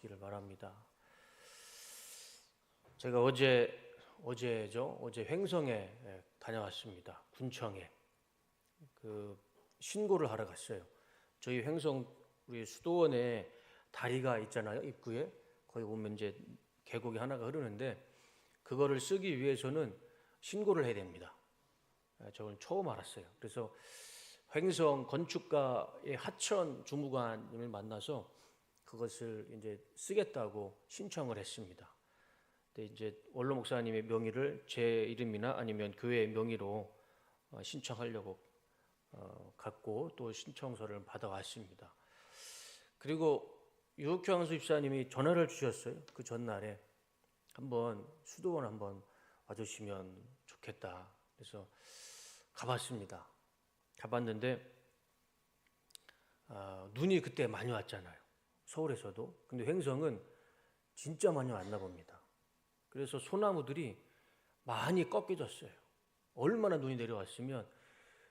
건강하시기를 바랍니다. 제가 어제 어제죠. 어제 횡성에 예, 다녀왔습니다. 군청에 그 신고를 하러 갔어요. 저희 횡성 우리 수도원에 다리가 있잖아요. 입구에 거기 보면 이제 계곡이 하나가 흐르는데 그거를 쓰기 위해서는 신고를 해야 됩니다. 예, 저는 처음 알았어요. 그래서 횡성 건축가의 하천 주무관님을 만나서 그것을 이제 쓰겠다고 신청을 했습니다. 근데 이제 원로 목사님의 명의를 제 이름이나 아니면 교회의 명의로 어, 신청하려고 어, 갖고 또 신청서를 받아왔습니다. 그리고 유옥형 수입사님이 전화를 주셨어요. 그 전날에 한번 수도원 한번 와주시면 좋겠다. 그래서 가봤습니다. 가봤는데 아, 눈이 그때 많이 왔잖아요. 서울에서도. 근데 횡성은 진짜 많이 왔나 봅니다. 그래서 소나무들이 많이 꺾여졌어요. 얼마나 눈이 내려왔으면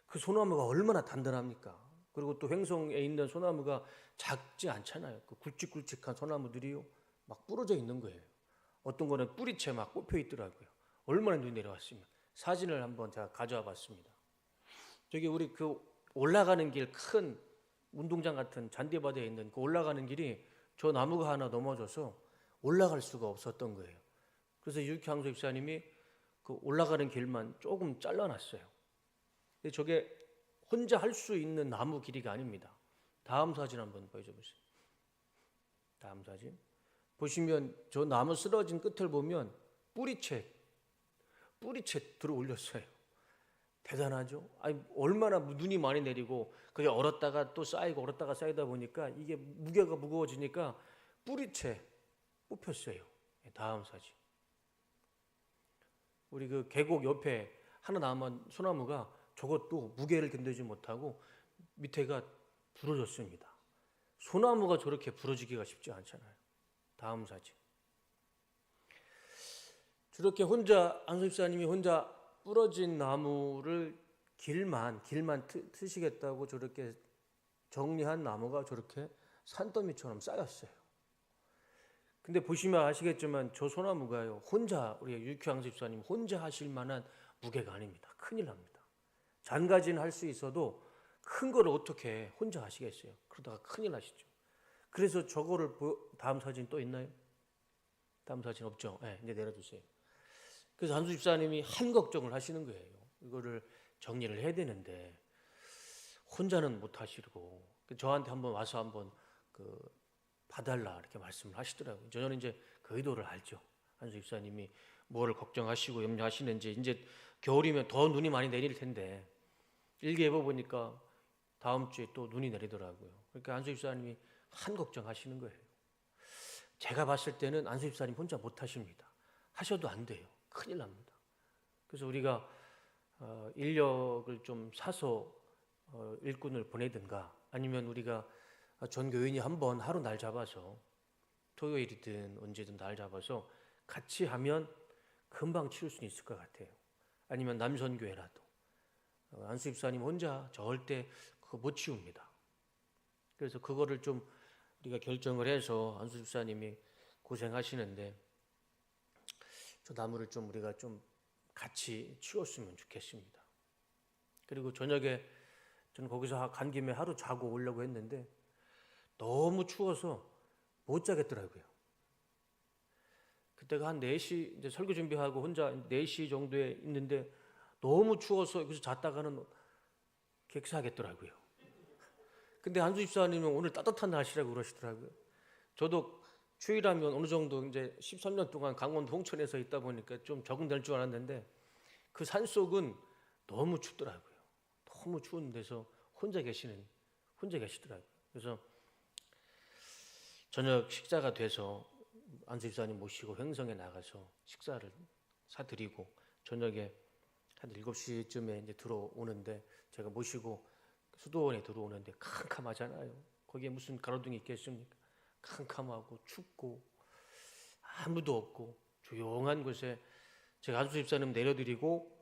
그 소나무가 얼마나 단단합니까? 그리고 또 횡성에 있는 소나무가 작지 않잖아요. 그 굵직굵직한 소나무들이요. 막 부러져 있는 거예요. 어떤 거는 뿌리채 막 꼽혀 있더라고요. 얼마나 눈이 내려왔으면. 사진을 한번 제가 가져와 봤습니다. 저기 우리 그 올라가는 길 큰 운동장 같은 잔디바다에 있는 그 올라가는 길이 저 나무가 하나 넘어져서 올라갈 수가 없었던 거예요. 그래서 유익향수 입사님이 그 올라가는 길만 조금 잘라놨어요. 근데 저게 혼자 할 수 있는 나무 길이가 아닙니다. 다음 사진 한번 보여줘 보세요. 다음 사진. 보시면 저 나무 쓰러진 끝을 보면 뿌리채, 뿌리채 들어 올렸어요. 대단하죠? 아니, 얼마나 눈이 많이 내리고, 그게 얼었다가 또 쌓이고 얼었다가 쌓이다 보니까 이게 무게가 무거워지니까 뿌리채 뽑혔어요. 예, 다음 사진. 우리 그 계곡 옆에 하나 남은 소나무가 저것도 무게를 견디지 못하고 밑에가 부러졌습니다. 소나무가 저렇게 부러지기가 쉽지 않잖아요. 다음 사진. 저렇게 혼자 안수입사님이 혼자 부러진 나무를 길만 길만 트, 트시겠다고 저렇게 정리한 나무가 저렇게 산더미처럼 쌓였어요. 근데 보시면 아시겠지만 저 소나무가요 혼자 우리 유큐양 집사님 혼자 하실 만한 무게가 아닙니다. 큰일 납니다. 잔가지는 할수 있어도 큰 거를 어떻게 혼자 하시겠어요? 그러다가 큰일 나시죠. 그래서 저거를 보, 다음 사진 또 있나요? 다음 사진 없죠? 네, 이제 내려주세요. 그래서 한수 집사님이 한 걱정을 하시는 거예요. 이거를 정리를 해야 되는데 혼자는 못 하시고 저한테 한번 와서 한번 그 봐달라 이렇게 말씀을 하시더라고요. 저는 이제 그 의도를 알죠. 한수 집사님이 뭐를 걱정하시고 염려하시는지 이제 겨울이면 더 눈이 많이 내릴 텐데 일기예보 보니까 다음 주에 또 눈이 내리더라고요. 그러니까 안수 집사님이 한 걱정하시는 거예요. 제가 봤을 때는 안수 집사님 혼자 못 하십니다. 하셔도 안 돼요. 큰일 납니다. 그래서 우리가 어, 인력을 좀 사서 어, 일꾼을 보내든가 아니면 우리가 전 교인이 한번 하루 날 잡아서 토요일이든 언제든 날 잡아서 같이 하면 금방 치울 수 있을 것 같아요. 아니면 남선교회라도 어, 안수 집사님 혼자 절대 그거 못 치웁니다. 그래서 그거를 좀 우리가 결정을 해서 안수 집사님이 고생하시는데 저 나무를 좀 우리가 좀 같이 치웠으면 좋겠습니다. 그리고 저녁에 저는 거기서 간 김에 하루 자고 오려고 했는데 너무 추워서 못 자겠더라고요. 그때가 한 4시 이제 설교 준비하고 혼자 4시 정도에 있는데 너무 추워서 여기서 잤다가는 객사하겠더라고요. 근데 한수 집사님은 오늘 따뜻한 날씨라고 그러시더라고요. 저도 추위라면 어느 정도 이제 13년 동안 강원도 홍천에서 있다 보니까 좀 적응될 줄 알았는데 그 산속은 너무 춥더라고요. 너무 추운 데서 혼자 계시는 혼자 계시더라고요. 그래서 저녁 식사가 돼서 안수 집사님 모시고 횡성에 나가서 식사를 사드리고 저녁에 한 7시쯤에 이제 들어오는데 제가 모시고 수도원에 들어오는데 캄캄하잖아요. 거기에 무슨 가로등이 있겠습니까? 캄캄하고 춥고 아무도 없고 조용한 곳에 제가 안수 집사님 내려드리고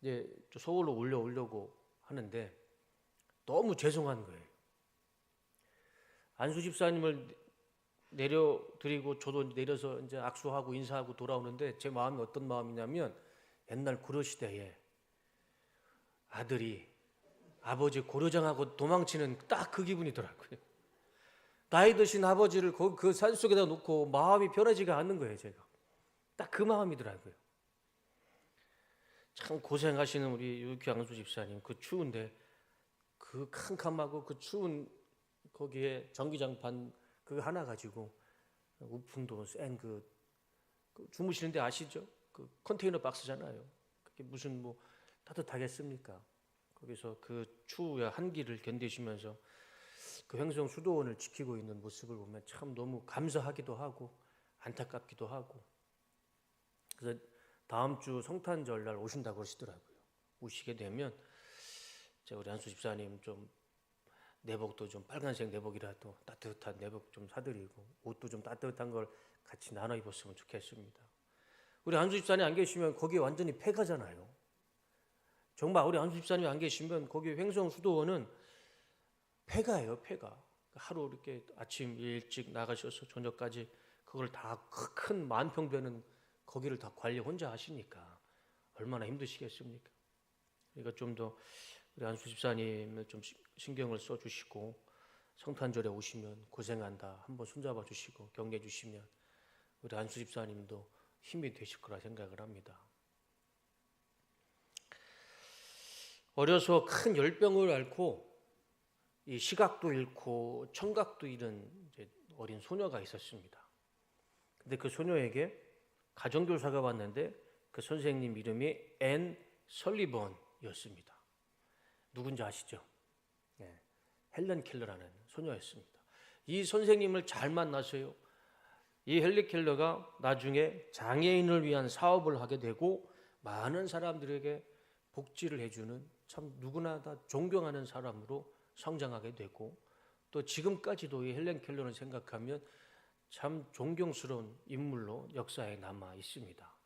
이제 서울로 올려오려고 하는데 너무 죄송한 거예요. 안수 집사님을 내려드리고 저도 내려서 이제 악수하고 인사하고 돌아오는데 제 마음이 어떤 마음이냐면 옛날 구려 시대에 아들이 아버지 고려장하고 도망치는 딱 그 기분이더라고요. 나이 드신 아버지를 그산 속에다 놓고 마음이 편하지가 않는 거예요, 제가. 딱 그 마음이더라고요. 참 고생하시는 우리 유기양수 집사님, 그 추운데 그 캄캄하고 그 추운 거기에 전기장판 그 하나 가지고 우풍도 센그 그 주무시는데 아시죠? 그 컨테이너 박스잖아요. 그게 무슨 뭐 따뜻하겠습니까? 거기서 그 추위와 한기를 견디시면서 그 횡성 수도원을 지키고 있는 모습을 보면 참 너무 감사하기도 하고 안타깝기도 하고 그래서 다음 주 성탄절 날 오신다고 그러시더라고요. 오시게 되면 제가 우리 한수 집사님 좀 내복도 좀 빨간색 내복이라도 따뜻한 내복 좀 사드리고 옷도 좀 따뜻한 걸 같이 나눠 입었으면 좋겠습니다. 우리 한수 집사님 안 계시면 거기 완전히 폐가잖아요. 정말 우리 한수 집사님이 안 계시면 거기 횡성 수도원은 폐가예요, 폐가. 하루 이렇게 아침 일찍 나가셔서 저녁까지 그걸 다 큰 만평 되는 거기를 다 관리 혼자 하시니까 얼마나 힘드시겠습니까? 그러니까 좀 더 우리 한수 집사님을 좀 시- 신경을 써 주시고 성탄절에 오시면 고생한다 한번 손잡아 주시고 격려해 주시면 우리 한수 집사님도 힘이 되실 거라 생각을 합니다. 어려서 큰 열병을 앓고 이 시각도 잃고 청각도 잃은 어린 소녀가 있었습니다. 근데 그 소녀에게 가정교사가 왔는데 그 선생님 이름이 앤 설리번이었습니다. 누군지 아시죠? 네. 헬렌 켈러라는 소녀였습니다. 이 선생님을 잘 만나서요. 이 헬리 켈러가 나중에 장애인을 위한 사업을 하게 되고 많은 사람들에게 복지를 해주는 참 누구나 다 존경하는 사람으로 성장하게 되고 또 지금까지도 이 헬렌 켈러를 생각하면 참 존경스러운 인물로 역사에 남아 있습니다.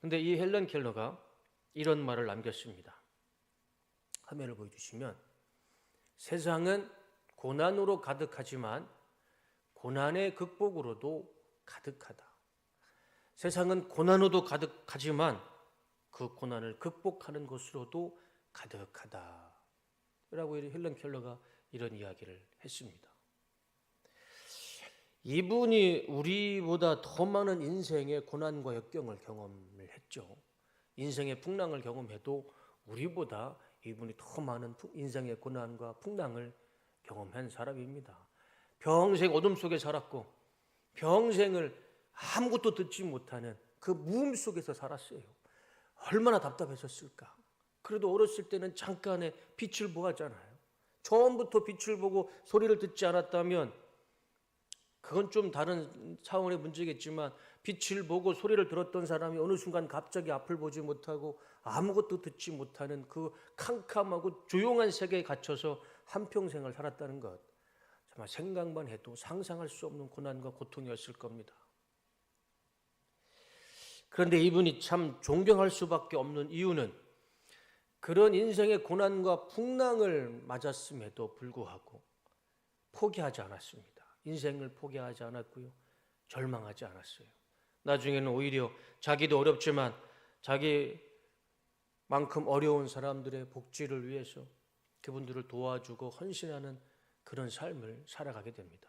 근데 이 헬렌 켈러가 이런 말을 남겼습니다. 화면을 보여주시면 세상은 고난으로 가득하지만 고난의 극복으로도 가득하다. 세상은 고난으로도 가득하지만 그 고난을 극복하는 것으로도 가득하다. 라고 헬렌 켈러가 이런 이야기를 했습니다. 이분이 우리보다 더 많은 인생의 고난과 역경을 경험을 했죠. 인생의 풍랑을 경험해도 우리보다 이분이 더 많은 인생의 고난과 풍랑을 경험한 사람입니다. 평생 어둠 속에 살았고 평생을 아무것도 듣지 못하는 그 무음 속에서 살았어요. 얼마나 답답했었을까. 그래도 어렸을 때는 잠깐의 빛을 보았잖아요. 처음부터 빛을 보고 소리를 듣지 않았다면 그건 좀 다른 차원의 문제겠지만 빛을 보고 소리를 들었던 사람이 어느 순간 갑자기 앞을 보지 못하고 아무것도 듣지 못하는 그 캄캄하고 조용한 세계에 갇혀서 한평생을 살았다는 것 정말 생각만 해도 상상할 수 없는 고난과 고통이었을 겁니다. 그런데 이분이 참 존경할 수밖에 없는 이유는 그런 인생의 고난과 풍랑을 맞았음에도 불구하고 포기하지 않았습니다. 인생을 포기하지 않았고요. 절망하지 않았어요. 나중에는 오히려 자기도 어렵지만 자기만큼 어려운 사람들의 복지를 위해서 그분들을 도와주고 헌신하는 그런 삶을 살아가게 됩니다.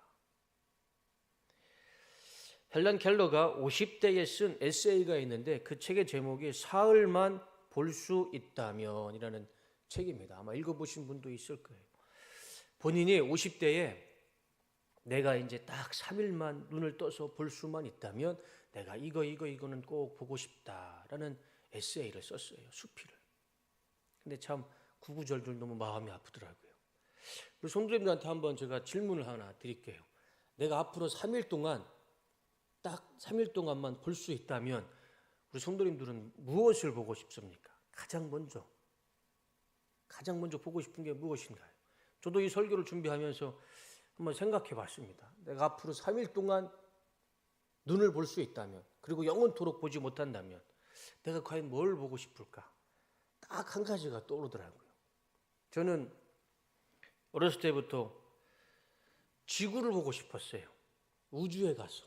헬렌 켈러가 50대에 쓴 에세이가 있는데 그 책의 제목이 사흘만 볼 수 있다면이라는 책입니다. 아마 읽어보신 분도 있을 거예요. 본인이 50대에 내가 이제 딱 3일만 눈을 떠서 볼 수만 있다면 내가 이거 이거 이거는 꼭 보고 싶다라는 에세이를 썼어요. 수필을. 근데 참 구구절절 너무 마음이 아프더라고요. 우리 성도님들한테 한번 제가 질문을 하나 드릴게요. 내가 앞으로 3일 동안 딱 3일 동안만 볼 수 있다면 우리 성도님들은 무엇을 보고 싶습니까? 가장 먼저 가장 먼저 보고 싶은 게 무엇인가요? 저도 이 설교를 준비하면서 한번 생각해 봤습니다. 내가 앞으로 3일 동안 눈을 볼 수 있다면 그리고 영원토록 보지 못한다면 내가 과연 뭘 보고 싶을까? 딱 한 가지가 떠오르더라고요. 저는 어렸을 때부터 지구를 보고 싶었어요. 우주에 가서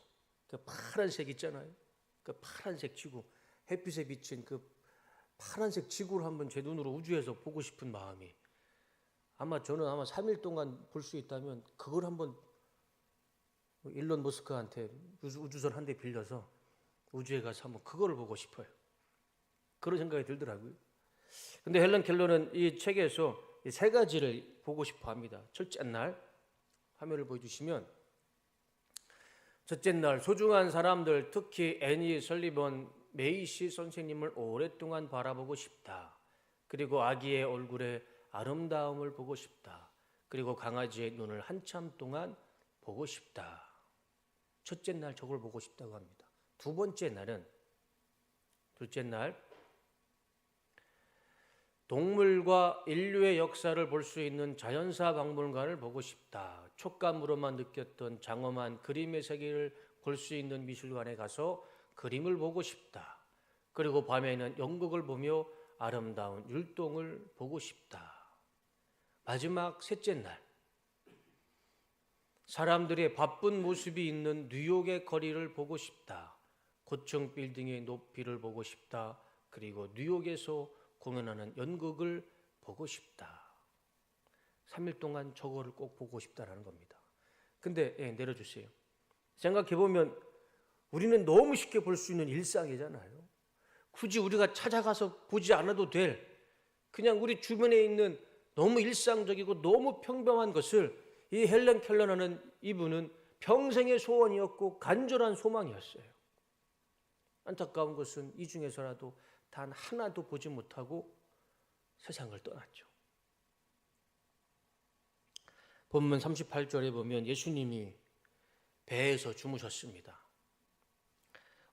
그 파란색 있잖아요. 그 파란색 지구 햇빛에 비친 그 파란색 지구를 한번 제 눈으로 우주에서 보고 싶은 마음이 아마 저는 아마 3일 동안 볼 수 있다면 그걸 한번 일론 머스크한테 우주- 우주선 한 대 빌려서 우주에 가서 한번 그거를 보고 싶어요. 그런 생각이 들더라고요. 근데 헬런 켈러는 이 책에서 이 세 가지를 보고 싶어 합니다. 첫째 날 화면을 보여주시면 첫째 날 소중한 사람들 특히 애니 설리번 메이시 선생님을 오랫동안 바라보고 싶다. 그리고 아기의 얼굴에 아름다움을 보고 싶다. 그리고 강아지의 눈을 한참 동안 보고 싶다. 첫째 날 저걸 보고 싶다고 합니다. 두 번째 날은 둘째 날 동물과 인류의 역사를 볼 수 있는 자연사 박물관을 보고 싶다. 촉감으로만 느꼈던 장엄한 그림의 세계를 볼 수 있는 미술관에 가서 그림을 보고 싶다. 그리고 밤에는 연극을 보며 아름다운 율동을 보고 싶다. 마지막 셋째 날 사람들의 바쁜 모습이 있는 뉴욕의 거리를 보고 싶다. 고층 빌딩의 높이를 보고 싶다. 그리고 뉴욕에서 공연하는 연극을 보고 싶다. 3일 동안 저거를 꼭 보고 싶다라는 겁니다. 근데 예, 내려주세요. 생각해 보면 우리는 너무 쉽게 볼 수 있는 일상이잖아요. 굳이 우리가 찾아가서 보지 않아도 될 그냥 우리 주변에 있는 너무 일상적이고 너무 평범한 것을 이 헬렌 켈러라는 이분은 평생의 소원이었고 간절한 소망이었어요. 안타까운 것은 이 중에서라도 단 하나도 보지 못하고 세상을 떠났죠. 본문 38절에 보면 예수님이 배에서 주무셨습니다.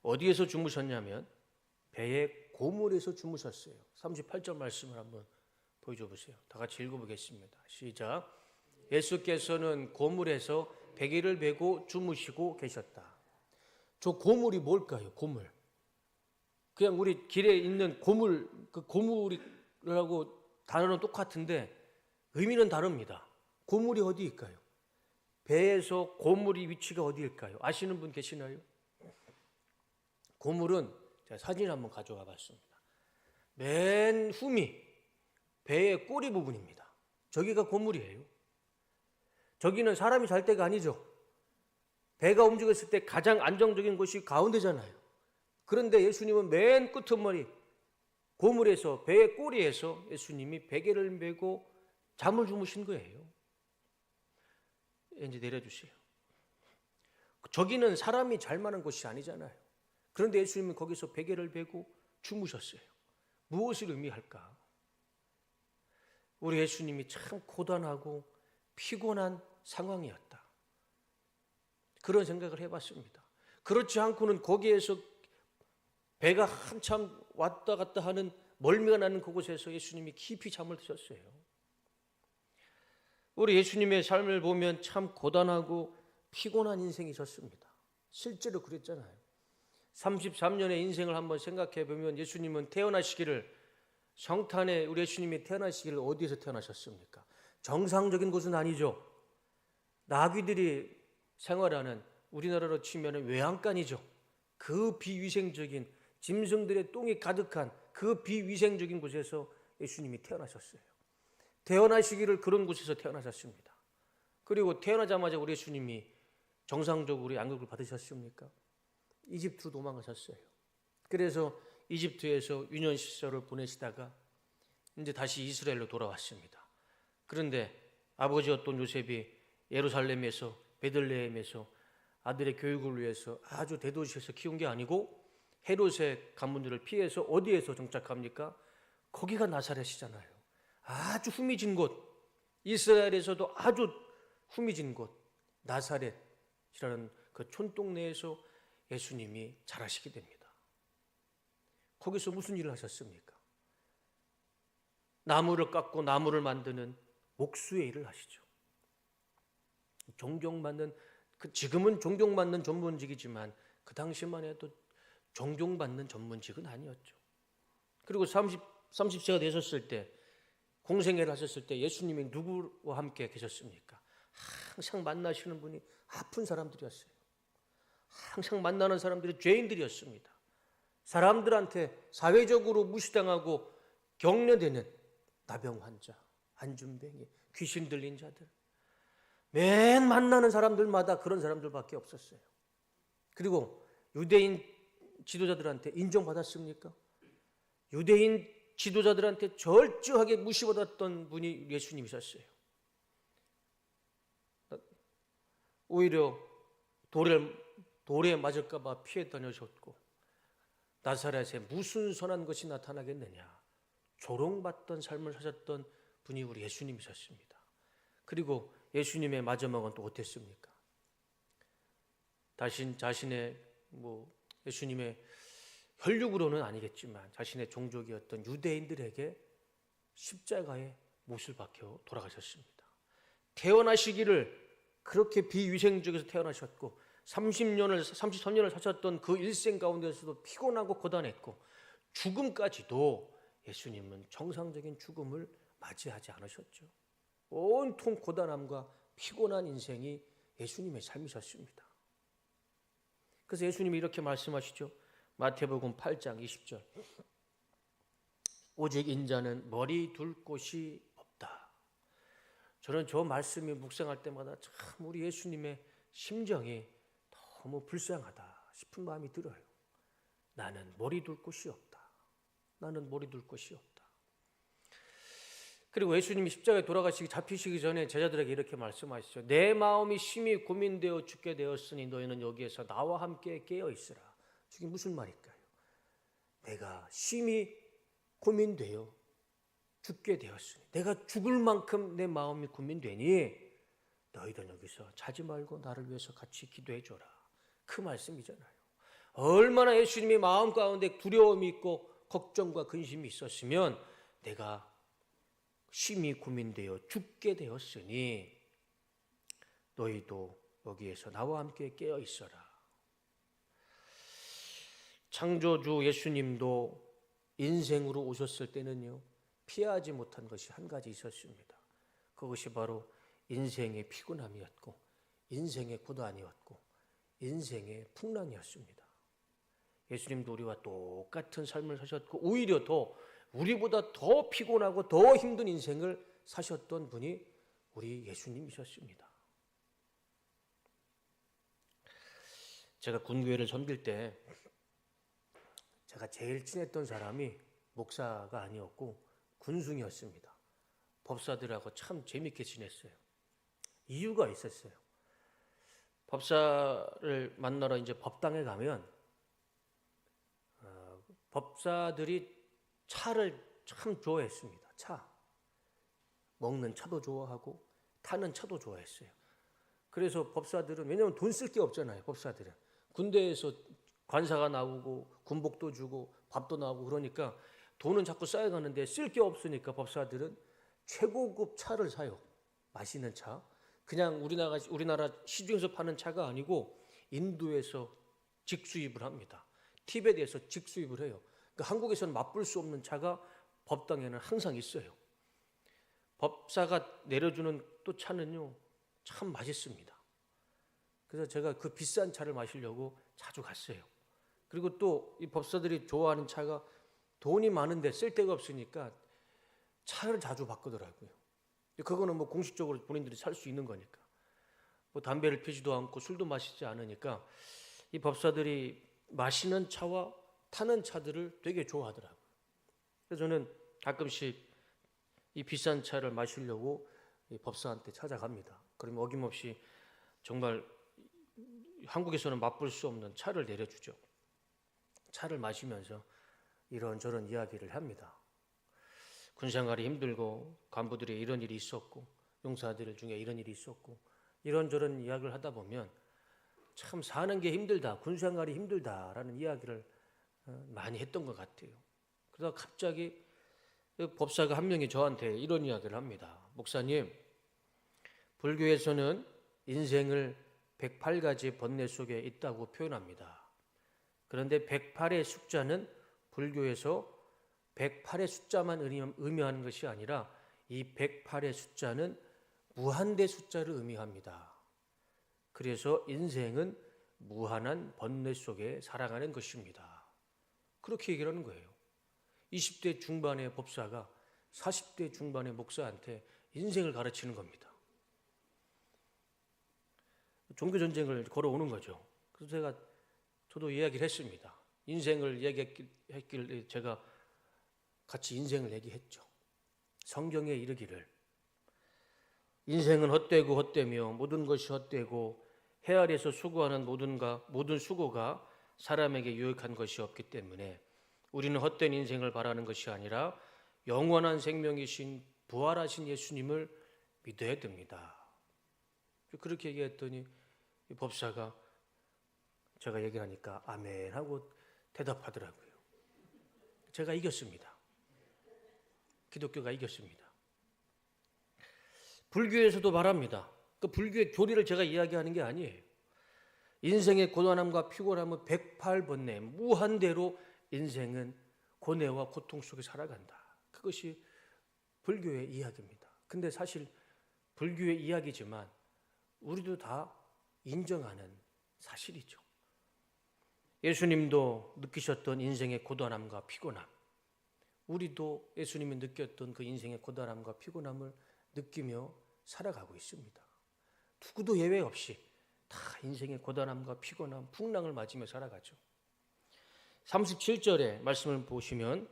어디에서 주무셨냐면 배의 고물에서 주무셨어요. 38절 말씀을 한번 보여줘 보세요. 다 같이 읽어보겠습니다. 시작. 예수께서는 고물에서 베개를 메고 주무시고 계셨다. 저 고물이 뭘까요? 고물. 그냥 우리 길에 있는 고물, 그 고물이라고 단어는 똑같은데 의미는 다릅니다. 고물이 어디일까요? 배에서 고물이 위치가 어디일까요? 아시는 분 계시나요? 고물은 제가 사진 한번 가져와 봤습니다. 맨 흠이 배의 꼬리 부분입니다. 저기가 고물이에요. 저기는 사람이 잘 때가 아니죠. 배가 움직였을 때 가장 안정적인 곳이 가운데잖아요. 그런데 예수님은 맨 끝머리 고물에서 배의 꼬리에서 예수님이 베개를 메고 잠을 주무신 거예요. 이제 내려주세요. 저기는 사람이 잘 많은 곳이 아니잖아요. 그런데 예수님은 거기서 베개를 베고 주무셨어요. 무엇을 의미할까? 우리 예수님이 참 고단하고 피곤한 상황이었다. 그런 생각을 해봤습니다. 그렇지 않고는 거기에서 배가 한참 왔다 갔다 하는 멀미가 나는 그곳에서 예수님이 깊이 잠을 드셨어요. 우리 예수님의 삶을 보면 참 고단하고 피곤한 인생이셨습니다. 실제로 그랬잖아요. 33년의 인생을 한번 생각해 보면 예수님은 태어나시기를 성탄에 우리 예수님이 태어나시기를 어디에서 태어나셨습니까? 정상적인 곳은 아니죠. 나귀들이 생활하는 우리나라로 치면 외양간이죠. 그 비위생적인 짐승들의 똥이 가득한 그 비위생적인 곳에서 예수님이 태어나셨어요. 태어나시기를 그런 곳에서 태어나셨습니다. 그리고 태어나자마자 우리 예수님이 정상적으로 양육을 받으셨습니까? 이집트로 도망가셨어요. 그래서 이집트에서 유년 시절을 보내시다가 이제 다시 이스라엘로 돌아왔습니다. 그런데 아버지였던 요셉이 예루살렘에서 베들레헴에서 아들의 교육을 위해서 아주 대도시에서 키운 게 아니고 헤롯의 가문들을 피해서 어디에서 정착합니까? 거기가 나사렛이잖아요. 아주 후미진 곳, 이스라엘에서도 아주 후미진 곳, 나사렛이라는 그 촌동네에서 예수님이 자라시게 됩니다. 거기서 무슨 일을 하셨습니까? 나무를 깎고 나무를 만드는 목수의 일을 하시죠. 존경받는 그 지금은 존경받는 전문직이지만 그 당시만 해도 존경받는 전문직은 아니었죠. 그리고 30 30세가 되셨을 때 공생애를 하셨을 때 예수님이 누구와 함께 계셨습니까? 항상 만나시는 분이 아픈 사람들이었어요. 항상 만나는 사람들이 죄인들이었습니다. 사람들한테 사회적으로 무시당하고 격려되는 나병 환자, 안준뱅이, 귀신 들린 자들. 맨 만나는 사람들마다 그런 사람들밖에 없었어요. 그리고 유대인 지도자들한테 인정받았습니까? 유대인 지도자들한테 절저하게 무시받았던 분이 예수님이셨어요. 오히려 돌에, 돌에 맞을까봐 피해 다녀셨고 나사렛에 무슨 선한 것이 나타나겠느냐 조롱받던 삶을 사셨던 분이 우리 예수님이셨습니다. 그리고 예수님의 마지막은 또 어땠습니까? 자신 자신의 뭐 예수님의 혈육으로는 아니겠지만 자신의 종족이었던 유대인들에게 십자가에 못을 박혀 돌아가셨습니다. 태어나시기를 그렇게 비위생적에서 태어나셨고 30년을 33년을 사셨던 그 일생 가운데서도 피곤하고 고단했고 죽음까지도 예수님은 정상적인 죽음을 맞이하지 않으셨죠. 온통 고단함과 피곤한 인생이 예수님의 삶이셨습니다. 그래서 예수님이 이렇게 말씀하시죠. 마태복음 8장 20절. 오직 인자는 머리 둘 곳이 없다. 저는 저 말씀이 묵상할 때마다 참 우리 예수님의 심정이 너무 불쌍하다 싶은 마음이 들어요. 나는 머리 둘 곳이 없다. 나는 머리 둘 곳이 없다. 그리고 예수님이 십자가에 돌아가시기 잡히시기 전에 제자들에게 이렇게 말씀하시죠. 내 마음이 심히 고민되어 죽게 되었으니 너희는 여기에서 나와 함께 깨어 있으라. 이게 무슨 말일까요? 내가 심히 고민되어 죽게 되었으니 내가 죽을 만큼 내 마음이 고민되니 너희들 여기서 자지 말고 나를 위해서 같이 기도해 줘라. 그 말씀이잖아요. 얼마나 예수님이 마음 가운데 두려움이 있고 걱정과 근심이 있었으면 내가 심히 고민되어 죽게 되었으니 너희도 여기에서 나와 함께 깨어 있어라. 창조주 예수님도 인생으로 오셨을 때는요, 피하지 못한 것이 한 가지 있었습니다. 그것이 바로 인생의 피곤함이었고, 인생의 고단이었고, 인생의 풍랑이었습니다. 예수님도 우리와 똑같은 삶을 사셨고, 오히려 더 우리보다 더 피곤하고 더 힘든 인생을 사셨던 분이 우리 예수님이셨습니다. 제가 군교회를 섬길 때 제가 제일 친했던 사람이 목사가 아니었고 군중이었습니다. 법사들하고 참 재밌게 지냈어요. 이유가 있었어요. 법사를 만나러 이제 법당에 가면 어, 법사들이 차를 참 좋아했습니다. 차. 먹는 차도 좋아하고 타는 차도 좋아했어요. 그래서 법사들은 왜냐하면 돈 쓸 게 없잖아요. 법사들은 군대에서 관사가 나오고 군복도 주고 밥도 나오고 그러니까 돈은 자꾸 쌓여가는데 쓸 게 없으니까 법사들은 최고급 차를 사요. 마시는 차. 그냥 우리나라 우리나라 시중에서 파는 차가 아니고 인도에서 직수입을 합니다. 티벳에서 직수입을 해요. 그러니까 한국에서는 맛볼 수 없는 차가 법당에는 항상 있어요. 법사가 내려주는 또 차는요 참 맛있습니다. 그래서 제가 그 비싼 차를 마시려고 자주 갔어요. 그리고 또 이 법사들이 좋아하는 차가 돈이 많은데 쓸 데가 없으니까 차를 자주 바꾸더라고요. 그거는 뭐 공식적으로 본인들이 살 수 있는 거니까. 뭐 담배를 피지도 않고 술도 마시지 않으니까 이 법사들이 마시는 차와 타는 차들을 되게 좋아하더라고요. 그래서 저는 가끔씩 이 비싼 차를 마시려고 법사한테 찾아갑니다. 그러면 어김없이 정말 한국에서는 맛볼 수 없는 차를 내려주죠. 차를 마시면서 이런저런 이야기를 합니다. 군 생활이 힘들고 간부들이 이런 일이 있었고 용사들 중에 이런 일이 있었고 이런저런 이야기를 하다 보면 참 사는 게 힘들다, 군 생활이 힘들다라는 이야기를 어, 많이 했던 것 같아요. 그러다 갑자기 그 법사가 한 명이 저한테 이런 이야기를 합니다. 목사님, 불교에서는 인생을 108가지 번뇌 속에 있다고 표현합니다. 그런데 108의 숫자는 불교에서 108의 숫자만 의미하는 것이 아니라 이 108의 숫자는 무한대 숫자를 의미합니다. 그래서 인생은 무한한 번뇌 속에 살아가는 것입니다. 그렇게 얘기를 하는 거예요. 20대 중반의 법사가 40대 중반의 목사한테 인생을 가르치는 겁니다. 종교 전쟁을 걸어오는 거죠. 그래서 제가 저도 이야기를 했습니다. 인생을 얘기했길 제가 같이 인생을 얘기했죠. 성경에 이르기를 인생은 헛되고 헛되며 모든 것이 헛되고 해 아래서 수고하는 모든가 모든 수고가 사람에게 유익한 것이 없기 때문에 우리는 헛된 인생을 바라는 것이 아니라 영원한 생명이신 부활하신 예수님을 믿어야 됩니다. 그렇게 얘기했더니 이 법사가 제가 얘기하니까 아멘 하고 대답하더라고요. 제가 이겼습니다. 기독교가 이겼습니다. 불교에서도 말합니다. 그 불교의 교리를 제가 이야기하는 게 아니에요. 인생의 고단함과 피곤함은 108번뇌 무한대로 인생은 고뇌와 고통 속에 살아간다. 그것이 불교의 이야기입니다. 근데 사실 불교의 이야기지만 우리도 다 인정하는 사실이죠. 예수님도 느끼셨던 인생의 고단함과 피곤함. 우리도 예수님이 느꼈던 그 인생의 고단함과 피곤함을 느끼며 살아가고 있습니다. 누구도 예외 없이 다 인생의 고단함과 피곤함, 풍랑을 맞으며 살아가죠. 37절의 말씀을 보시면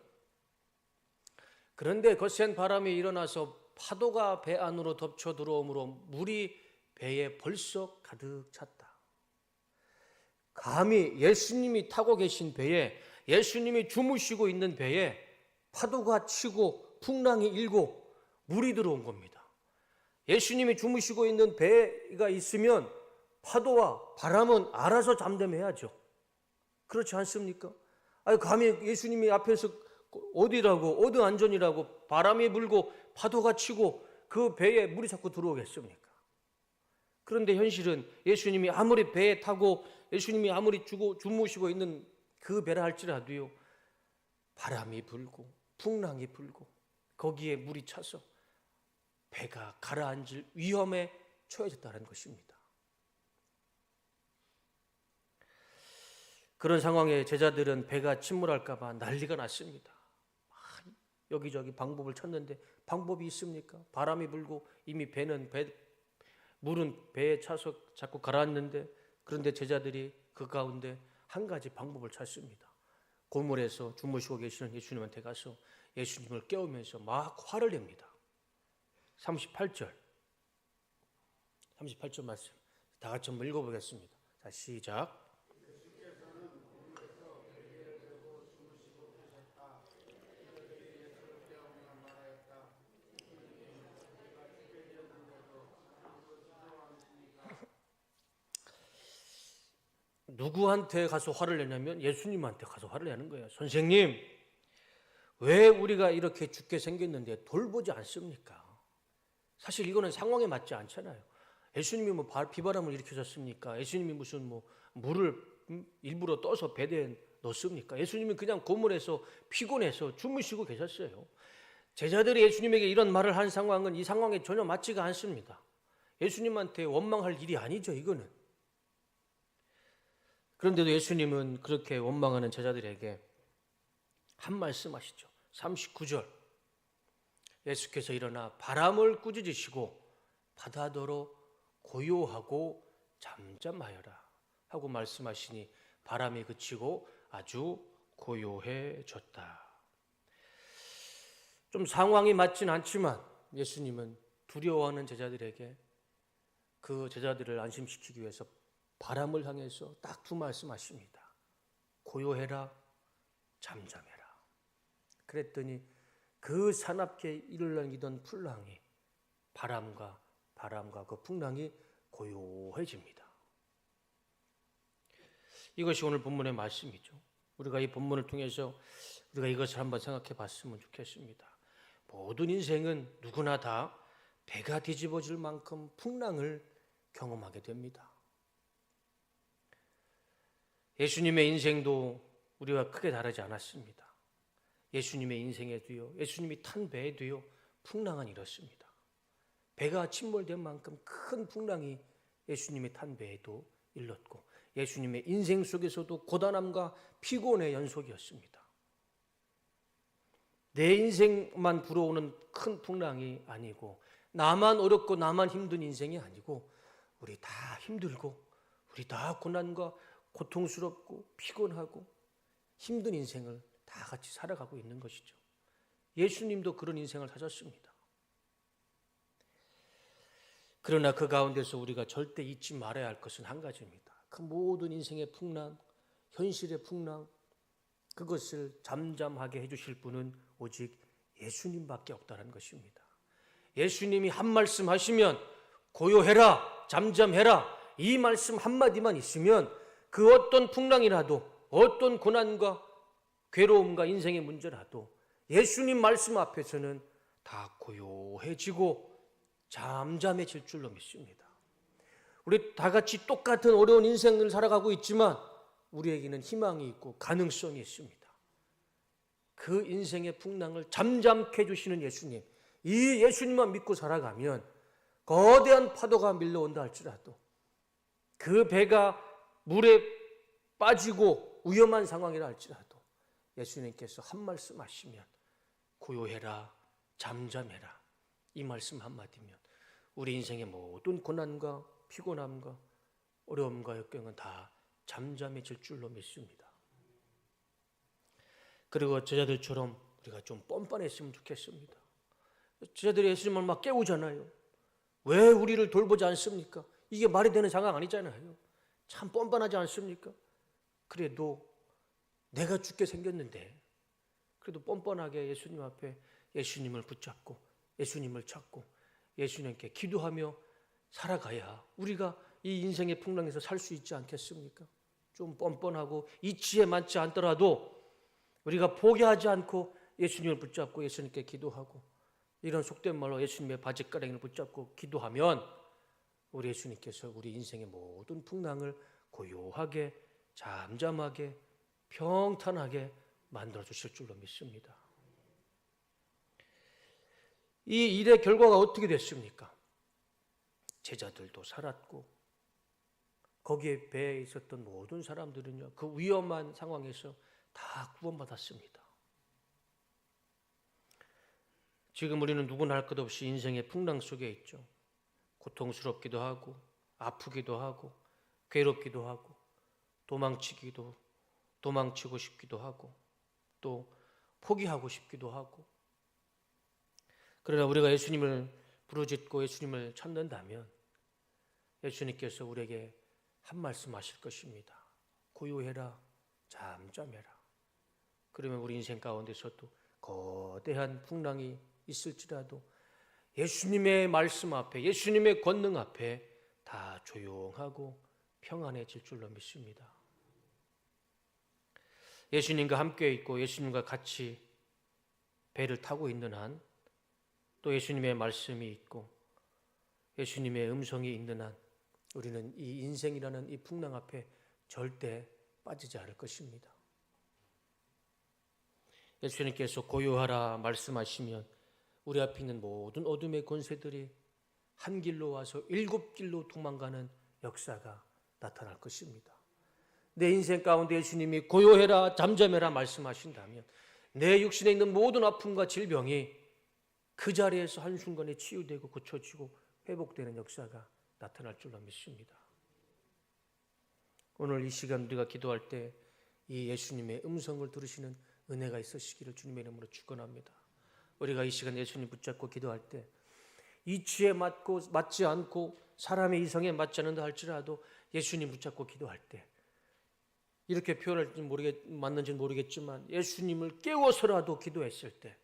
그런데 거센 바람이 일어나서 파도가 배 안으로 덮쳐 들어오므로 물이 배에 벌써 가득 찼다. 감히 예수님이 타고 계신 배에 예수님이 주무시고 있는 배에 파도가 치고 풍랑이 일고 물이 들어온 겁니다. 예수님이 주무시고 있는 배가 있으면 파도와 바람은 알아서 잠잠해야죠. 그렇지 않습니까? 아니 감히 예수님이 앞에서 어디라고 어디 안전이라고 바람이 불고 파도가 치고 그 배에 물이 자꾸 들어오겠습니까? 그런데 현실은 예수님이 아무리 배에 타고 예수님이 아무리 주고 주무시고 있는 그 배라 할지라도요 바람이 불고 풍랑이 불고 거기에 물이 차서 배가 가라앉을 위험에 처해졌다는 것입니다. 그런 상황에 제자들은 배가 침몰할까봐 난리가 났습니다. 여기저기 방법을 찾는데 방법이 있습니까? 바람이 불고 이미 배는 배, 물은 배에 차서 자꾸 가라앉는데 그런데 제자들이 그 가운데 한 가지 방법을 찾습니다. 골물에서 주무시고 계시는 예수님한테 가서 예수님을 깨우면서 막 화를 냅니다. 38절. 38절 말씀. 다 같이 한번 읽어보겠습니다. 자, 시작. 누구한테 가서 화를 내냐면 예수님한테 가서 화를 내는 거예요. 선생님, 왜 우리가 이렇게 죽게 생겼는데 돌보지 않습니까? 사실 이거는 상황에 맞지 않잖아요. 예수님이 뭐 비바람을 일으키셨습니까? 예수님이 무슨 뭐 물을 일부러 떠서 배대에 넣습니까? 예수님이 그냥 고물에서 피곤해서 주무시고 계셨어요. 제자들이 예수님에게 이런 말을 한 상황은 이 상황에 전혀 맞지가 않습니다. 예수님한테 원망할 일이 아니죠, 이거는. 그런데도 예수님은 그렇게 원망하는 제자들에게 한 말씀 하시죠. 39절. 예수께서 일어나 바람을 꾸짖으시고 바다더러 고요하고 잠잠하여라 하고 말씀하시니 바람이 그치고 아주 고요해졌다. 좀 상황이 맞진 않지만 예수님은 두려워하는 제자들에게 그 제자들을 안심시키기 위해서 바람을 향해서 딱 두 말씀하십니다. 고요해라, 잠잠해라. 그랬더니 그 사납게 일어나던 풍랑이 바람과 바람과 그 풍랑이 고요해집니다. 이것이 오늘 본문의 말씀이죠. 우리가 이 본문을 통해서 우리가 이것을 한번 생각해 봤으면 좋겠습니다. 모든 인생은 누구나 다 배가 뒤집어질 만큼 풍랑을 경험하게 됩니다. 예수님의 인생도 우리와 크게 다르지 않았습니다. 예수님의 인생에 도요, 예수님이 탄 배에 도요, 풍랑은 이렇습니다. 배가 침몰된 만큼 큰 풍랑이 예수님이 탄 배에도 일렀고, 예수님의 인생 속에서도 고단함과 피곤의 연속이었습니다. 내 인생만 불어오는 큰 풍랑이 아니고 나만 어렵고 나만 힘든 인생이 아니고 우리 다 힘들고 우리 다 고난과 고통스럽고 피곤하고 힘든 인생을 다 같이 살아가고 있는 것이죠. 예수님도 그런 인생을 사셨습니다. 그러나 그 가운데서 우리가 절대 잊지 말아야 할 것은 한 가지입니다. 그 모든 인생의 풍랑, 현실의 풍랑, 그것을 잠잠하게 해주실 분은 오직 예수님밖에 없다는 것입니다. 예수님이 한 말씀 하시면 고요해라, 잠잠해라, 이 말씀 한마디만 있으면 그 어떤 풍랑이라도 어떤 고난과 괴로움과 인생의 문제라도 예수님 말씀 앞에서는 다 고요해지고 잠잠해질 줄로 믿습니다. 우리 다 같이 똑같은 어려운 인생을 살아가고 있지만 우리에게는 희망이 있고 가능성이 있습니다. 그 인생의 풍랑을 잠잠케 해주시는 예수님, 이 예수님만 믿고 살아가면 거대한 파도가 밀려온다 할지라도 그 배가 물에 빠지고 위험한 상황이라 할지라도 예수님께서 한 말씀 하시면 고요해라, 잠잠해라. 이 말씀 한마디면 우리 인생의 모든 고난과 피곤함과 어려움과 역경은 다 잠잠해질 줄로 믿습니다. 그리고 제자들처럼 우리가 좀 뻔뻔했으면 좋겠습니다. 제자들이 예수님을 막 깨우잖아요. 왜 우리를 돌보지 않습니까? 이게 말이 되는 상황 아니잖아요. 참 뻔뻔하지 않습니까? 그래도 내가 죽게 생겼는데 그래도 뻔뻔하게 예수님 앞에 예수님을 붙잡고 예수님을 찾고 예수님께 기도하며 살아가야 우리가 이 인생의 풍랑에서 살 수 있지 않겠습니까? 좀 뻔뻔하고 이치에 맞지 않더라도 우리가 포기하지 않고 예수님을 붙잡고 예수님께 기도하고 이런 속된 말로 예수님의 바지가랑이를 붙잡고 기도하면 우리 예수님께서 우리 인생의 모든 풍랑을 고요하게 잠잠하게 평탄하게 만들어 주실 줄로 믿습니다. 이 일의 결과가 어떻게 됐습니까? 제자들도 살았고 거기에 배에 있었던 모든 사람들은요 그 위험한 상황에서 다 구원받았습니다. 지금 우리는 누구나 할 것 없이 인생의 풍랑 속에 있죠. 고통스럽기도 하고 아프기도 하고 괴롭기도 하고 도망치기도 도망치고 싶기도 하고 또 포기하고 싶기도 하고 그러나 우리가 예수님을 부르짖고 예수님을 찾는다면 예수님께서 우리에게 한 말씀 하실 것입니다. 고요해라, 잠잠해라. 그러면 우리 인생 가운데서도 거대한 풍랑이 있을지라도 예수님의 말씀 앞에, 예수님의 권능 앞에 다 조용하고 평안해질 줄로 믿습니다. 예수님과 함께 있고 예수님과 같이 배를 타고 있는 한, 또 예수님의 말씀이 있고 예수님의 음성이 있는 한, 우리는 이 인생이라는 이 풍랑 앞에 절대 빠지지 않을 것입니다. 예수님께서 고요하라 말씀하시면 우리 앞에 있는 모든 어둠의 권세들이 한 길로 와서 일곱 길로 도망가는 역사가 나타날 것입니다. 내 인생 가운데 예수님이 고요해라 잠잠해라 말씀하신다면 내 육신에 있는 모든 아픔과 질병이 그 자리에서 한순간에 치유되고 고쳐지고 회복되는 역사가 나타날 줄로 믿습니다. 오늘 이 시간 우리가 기도할 때 이 예수님의 음성을 들으시는 은혜가 있으시기를 주님의 이름으로 축원합니다. 우리가 이 시간 예수님 붙잡고 기도할 때 이치에 맞고 맞지 않고 사람의 이성에 맞지 않는다 할지라도 예수님 붙잡고 기도할 때 이렇게 표현할지 모르겠 맞는지는 모르겠지만 예수님을 깨워서라도 기도했을 때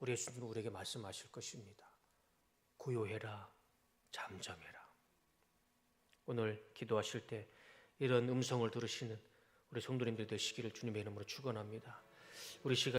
우리 예수님은 우리에게 말씀하실 것입니다. 고요해라, 잠잠해라. 오늘 기도하실 때 이런 음성을 들으시는 우리 성도님들 되시기를 주님의 이름으로 축원합니다. 우리 시간